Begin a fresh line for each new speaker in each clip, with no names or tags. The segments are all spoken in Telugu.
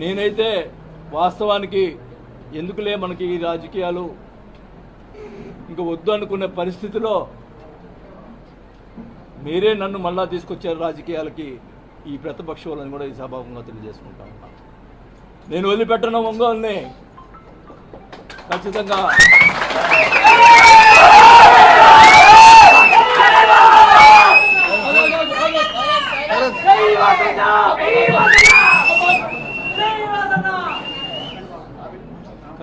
నేనైతే వాస్తవానికి ఎందుకులే మనకి ఈ రాజకీయాలు ఇంక వద్దు అనుకునే పరిస్థితిలో మీరే నన్ను మళ్ళా తీసుకొచ్చారు రాజకీయాలకి ఈ ప్రతిపక్ష వాళ్ళని కూడా ఈ సభాముఖంగా తెలియజేసుకుంటా ఉన్నాను నేను వదిలిపెట్టను ఒంగోలుని. ఖచ్చితంగా.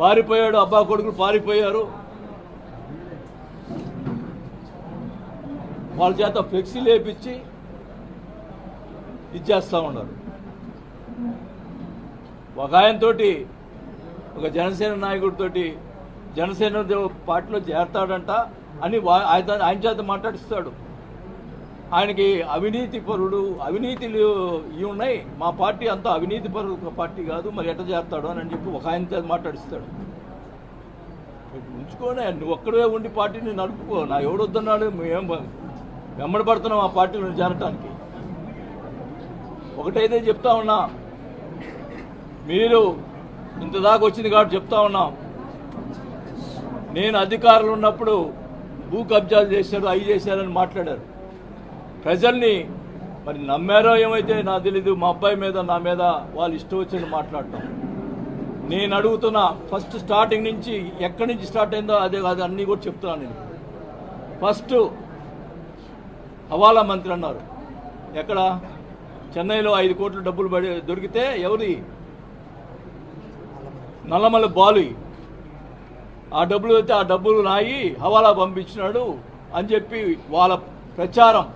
పారిపోయాడు అబ్బా కొడుకులు పారిపోయారు. వాళ్ళ చేత ఫ్లెక్సీలు లేపించి ఇచ్చేస్తూ ఉన్నారు. ఒక ఆయనతోటి ఒక జనసేన నాయకుడితోటి జనసేన పార్టీలో చేరతాడంట అని ఆయన ఆయన చేత మాట్లాడిస్తాడు. ఆయనకి అవినీతి పరుడు అవినీతిలు ఇవి ఉన్నాయి. మా పార్టీ అంతా అవినీతి పరుడు పార్టీ కాదు మరి ఎట్ట చేస్తాడు అని చెప్పి ఒక ఆయన మాట్లాడిస్తాడు. ఉంచుకోనే నువ్వు ఒక్కడే ఉండి పార్టీని నడుపుకో నా ఎవడొద్దన్నాడు మేము వెంబడి పడుతున్నాం ఆ పార్టీలో చేరటానికి ఒకటైతే చెప్తా ఉన్నా మీరు ఇంతదాకా వచ్చింది కాబట్టి చెప్తా ఉన్నాం నేను అధికారులు ఉన్నప్పుడు భూ కబ్జాలు చేశారు అవి చేశారని మాట్లాడారు. ప్రజల్ని మరి నమ్మారో ఏమైతే నాకు తెలీదు మా అబ్బాయి మీద నా మీద వాళ్ళు ఇష్టం వచ్చింది మాట్లాడటం నేను అడుగుతున్న ఫస్ట్ స్టార్టింగ్ నుంచి ఎక్కడి నుంచి స్టార్ట్ అయిందో అదే కాదు అన్నీ కూడా చెప్తున్నాను నేను. ఫస్ట్ హవాలా మంత్రి అన్నారు. ఎక్కడ? చెన్నైలో ఐదు కోట్ల డబ్బులు పడి దొరికితే ఎవరి? నల్లమల బాలు ఆ డబ్బులు అయితే ఆ డబ్బులు నాయి హవాలా పంపించినాడు అని చెప్పి వాళ్ళ ప్రచారం.